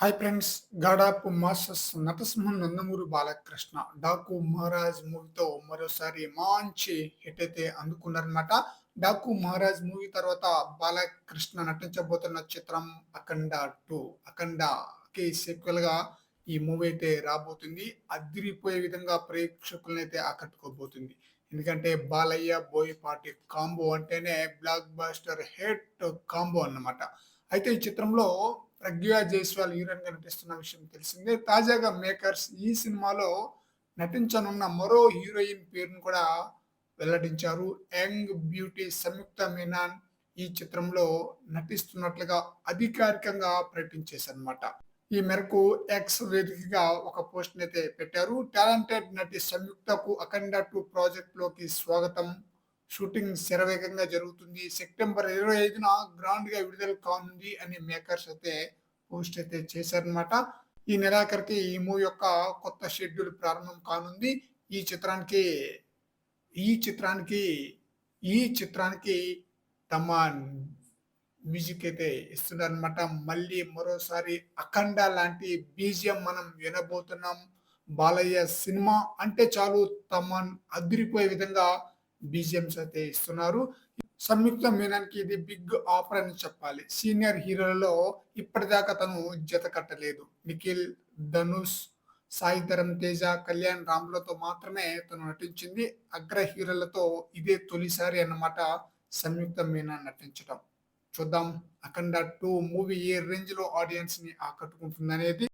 Hi friends గాడాపు masters నటసింహం నందమూరి బాలకృష్ణ డాకు మహారాజ్ మూవీతో మరోసారి మంచి హిట్ అయితే అందుకున్నారనమాట డాకు మహారాజ్ మూవీ తర్వాత బాలకృష్ణ నటించబోతున్న చిత్రం అఖండ టూ అఖండకి sequel గా ఈ మూవీ అయితే రాబోతుంది. అదిరిపోయే విధంగా ప్రేక్షకులను అయితే ఆకట్టుకోబోతుంది. ఎందుకంటే బాలయ్య బోయపాటి కాంబో అంటేనే బ్లాక్ బాస్టర్ హెట్ కాంబో అన్నమాట. అయితే ఈ చిత్రంలో ప్రజ్ఞా జైస్వాల్ హీరోయిన్గా నటిస్తున్న విషయం తెలిసిందే. తాజాగా మేకర్స్ ఈ సినిమాలో నటించనున్న మరో హీరోయిన్ పేరును కూడా వెల్లడించారు. యంగ్ బ్యూటీ సంయుక్త మీనాన్ ఈ చిత్రంలో నటిస్తున్నట్లుగా అధికారికంగా ప్రకటించేశారనమాట ఈ మేరకు ఎక్స్ వేదికగా ఒక పోస్ట్ అయితే పెట్టారు. టాలెంటెడ్ నటి సంయుక్తకు అఖండ టూ ప్రాజెక్ట్లోకి స్వాగతం. షూటింగ్ శరవేగంగా జరుగుతుంది. సెప్టెంబర్ ఇరవై ఐదున గ్రాండ్గా విడుదల కానుంది అని మేకర్స్ అయితే పోస్ట్ అయితే చేశారనమాట ఈ నెలాఖరికి ఈ మూవీ యొక్క కొత్త షెడ్యూల్ ప్రారంభం కానుంది. ఈ చిత్రానికి ఈ చిత్రానికి ఈ చిత్రానికి తమ మ్యూజిక్ అయితే ఇస్తున్నారనమాట మళ్ళీ మరోసారి అఖండ లాంటి బీజియం మనం వినబోతున్నాం. బాలయ్య సినిమా అంటే చాలు తమ అదిరిపోయే విధంగా బీజిఎంస్ అయితే ఇస్తున్నారు సంయుక్త మీనానికి ఇది బిగ్ ఆఫర్ అని చెప్పాలి. సీనియర్ హీరోలలో ఇప్పటిదాకా తను జత కట్టలేదు. నిఖిల్ ధనుష్ సాయి ధరమ్ తేజ కళ్యాణ్ రామ్లతో మాత్రమే తను నటించింది. అగ్ర హీరోలతో ఇదే తొలిసారి అన్నమాట సంయుక్త మీనా నటించడం చూద్దాం. అఖండ టూ మూవీ ఏ రేంజ్లో ఆడియన్స్ని ఆకట్టుకుంటుంది అనేది